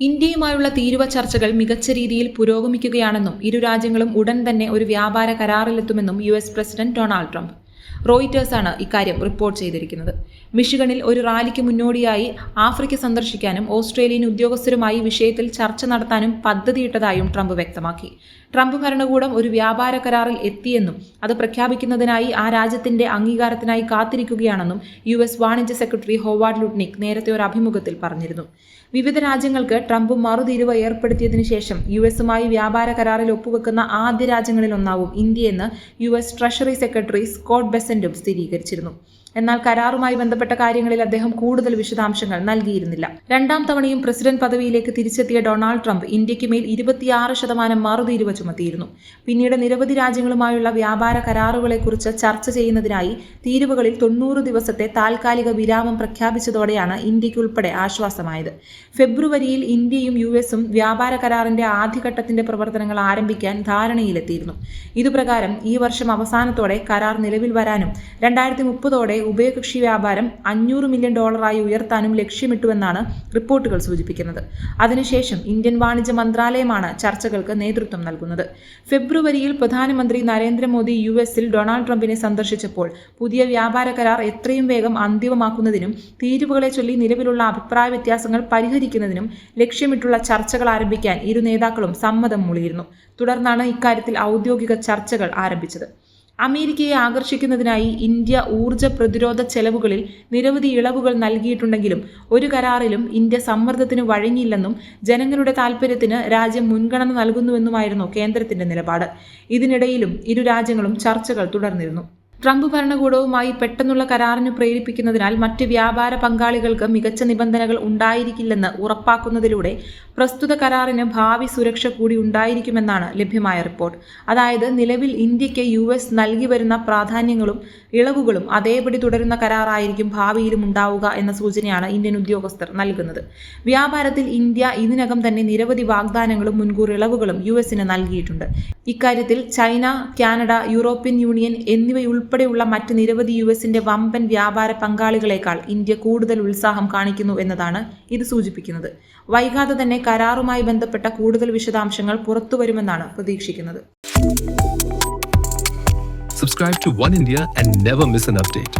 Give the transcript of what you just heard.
ഇന്ത്യയുമായുള്ള തീരുവ ചർച്ചകൾ മികച്ച രീതിയിൽ പുരോഗമിക്കുകയാണെന്നും ഇരു രാജ്യങ്ങളും ഉടൻ തന്നെ ഒരു വ്യാപാര കരാറിലെത്തുമെന്നും യു പ്രസിഡന്റ് ഡൊണാൾഡ് ട്രംപ്. റോയിറ്റേഴ്സാണ് ഇക്കാര്യം റിപ്പോർട്ട് ചെയ്തിരിക്കുന്നത്. മിഷിഗണിൽ ഒരു റാലിക്ക് മുന്നോടിയായി ആഫ്രിക്ക സന്ദർശിക്കാനും ഓസ്ട്രേലിയൻ ഉദ്യോഗസ്ഥരുമായി വിഷയത്തിൽ ചർച്ച നടത്താനും പദ്ധതിയിട്ടതായും ട്രംപ് വ്യക്തമാക്കി. ട്രംപ് ഭരണകൂടം ഒരു വ്യാപാര കരാറിൽ എത്തിയെന്നും അത് പ്രഖ്യാപിക്കുന്നതിനായി ആ രാജ്യത്തിന്റെ അംഗീകാരത്തിനായി കാത്തിരിക്കുകയാണെന്നും യു എസ് വാണിജ്യ സെക്രട്ടറി ഹോവാർഡ് ലുഡ്നിക് നേരത്തെ ഒരു അഭിമുഖത്തിൽ പറഞ്ഞിരുന്നു. വിവിധ രാജ്യങ്ങൾക്ക് ട്രംപ് മറുതിരിവ് ഏർപ്പെടുത്തിയതിനു ശേഷം യു എസുമായി വ്യാപാര കരാറിൽ ഒപ്പുവെക്കുന്ന ആദ്യ രാജ്യങ്ങളിലൊന്നാവും ഇന്ത്യയെന്ന് U S treasury secretary Scott ബെസന്റും സ്ഥിരീകരിച്ചിരുന്നു എന്നാൽ കരാറുമായി ബന്ധപ്പെട്ട കാര്യങ്ങളിൽ അദ്ദേഹം കൂടുതൽ വിശദാംശങ്ങൾ നൽകിയിരുന്നില്ല. രണ്ടാം തവണയും പ്രസിഡന്റ് പദവിയിലേക്ക് തിരിച്ചെത്തിയ ഡൊണാൾഡ് ട്രംപ് ഇന്ത്യയ്ക്ക് മേൽ ഇരുപത്തിയാറ് ശതമാനം മറുതീരുവ ചുമത്തിയിരുന്നു. പിന്നീട് നിരവധി രാജ്യങ്ങളുമായുള്ള വ്യാപാര കരാറുകളെക്കുറിച്ച് ചർച്ച ചെയ്യുന്നതിനായി തീരുവകളിൽ തൊണ്ണൂറ് ദിവസത്തെ താൽക്കാലിക വിരാമം പ്രഖ്യാപിച്ചതോടെയാണ് ഇന്ത്യയ്ക്കുൾപ്പെടെ ആശ്വാസമായത്. ഫെബ്രുവരിയിൽ ഇന്ത്യയും യു എസും വ്യാപാര കരാറിന്റെ ആദ്യഘട്ടത്തിന്റെ പ്രവർത്തനങ്ങൾ ആരംഭിക്കാൻ ധാരണയിലെത്തിയിരുന്നു. ഇതുപ്രകാരം ഈ വർഷം അവസാനത്തോടെ കരാർ നിലവിൽ വരാനും രണ്ടായിരത്തി മുപ്പതോടെ ഉഭയകക്ഷി വ്യാപാരം അഞ്ഞൂറ് മില്യൺ ഡോളറായി ഉയർത്താനും ലക്ഷ്യമിട്ടുവെന്നാണ് റിപ്പോർട്ടുകൾ സൂചിപ്പിക്കുന്നത്. അതിനുശേഷം ഇന്ത്യൻ വാണിജ്യ മന്ത്രാലയമാണ് ചർച്ചകൾക്ക് നേതൃത്വം നൽകുന്നത്. ഫെബ്രുവരിയിൽ പ്രധാനമന്ത്രി നരേന്ദ്രമോദി യു എസിൽ ഡൊണാൾഡ് ട്രംപിനെ സന്ദർശിച്ചപ്പോൾ പുതിയ വ്യാപാര കരാർ എത്രയും വേഗം അന്തിമമാക്കുന്നതിനും തീരുവകളെ ചൊല്ലി നിലവിലുള്ള അഭിപ്രായ വ്യത്യാസങ്ങൾ പരിഹരിക്കുന്നതിനും ലക്ഷ്യമിട്ടുള്ള ചർച്ചകൾ ആരംഭിക്കാൻ ഇരു നേതാക്കളും സമ്മതം മൂളിയിരുന്നു. തുടർന്നാണ് ഇക്കാര്യത്തിൽ ഔദ്യോഗിക ചർച്ചകൾ ആരംഭിച്ചത്. അമേരിക്കയെ ആകർഷിക്കുന്നതിനായി ഇന്ത്യ ഊർജ പ്രതിരോധ ചെലവുകളിൽ നിരവധി ഇളവുകൾ നൽകിയിട്ടുണ്ടെങ്കിലും ഒരു കരാറിലും ഇന്ത്യ സമ്മർദ്ദത്തിന് വഴങ്ങിയില്ലെന്നും ജനങ്ങളുടെ താൽപര്യത്തിന് രാജ്യം മുൻഗണന നൽകുന്നുവെന്നുമായിരുന്നു കേന്ദ്രത്തിന്റെ നിലപാട്. ഇതിനിടയിലും ഇരു രാജ്യങ്ങളും ചർച്ചകൾ തുടർന്നിരുന്നു. ട്രംപ് ഭരണകൂടവുമായി പെട്ടെന്നുള്ള കരാറിന് പ്രേരിപ്പിക്കുന്നതിനാൽ മറ്റ് വ്യാപാര പങ്കാളികൾക്ക് മികച്ച നിബന്ധനകൾ ഉണ്ടായിരിക്കില്ലെന്ന് ഉറപ്പാക്കുന്നതിലൂടെ പ്രസ്തുത കരാറിന് ഭാവി സുരക്ഷ കൂടി ഉണ്ടായിരിക്കുമെന്നാണ് ലഭ്യമായ റിപ്പോർട്ട്. അതായത് നിലവിൽ ഇന്ത്യയ്ക്ക് യു എസ് നൽകി വരുന്ന പ്രാധാന്യങ്ങളും ഇളവുകളും അതേപടി തുടരുന്ന കരാറായിരിക്കും ഭാവിയിലും ഉണ്ടാവുക എന്ന സൂചനയാണ് ഇന്ത്യൻ ഉദ്യോഗസ്ഥർ നൽകുന്നത്. വ്യാപാരത്തിൽ ഇന്ത്യ ഇതിനകം തന്നെ നിരവധി വാഗ്ദാനങ്ങളും മുൻകൂർ ഇളവുകളും യു എസിന് നൽകിയിട്ടുണ്ട്. ഇക്കാര്യത്തിൽ ചൈന കാനഡ യൂറോപ്യൻ യൂണിയൻ എന്നിവയുൾപ്പെടെയുള്ള മറ്റ് നിരവധി യു എസിന്റെ വമ്പൻ വ്യാപാര പങ്കാളികളെക്കാൾ ഇന്ത്യ കൂടുതൽ ഉത്സാഹം കാണിക്കുന്നു എന്നതാണ് ഇത് സൂചിപ്പിക്കുന്നത് വൈകാതെ തന്നെ കരാറുമായി ബന്ധപ്പെട്ട കൂടുതൽ വിശദാംശങ്ങൾ പുറത്തുവരുമെന്നാണ് പ്രതീക്ഷിക്കുന്നത് Subscribe to One India and never miss an update.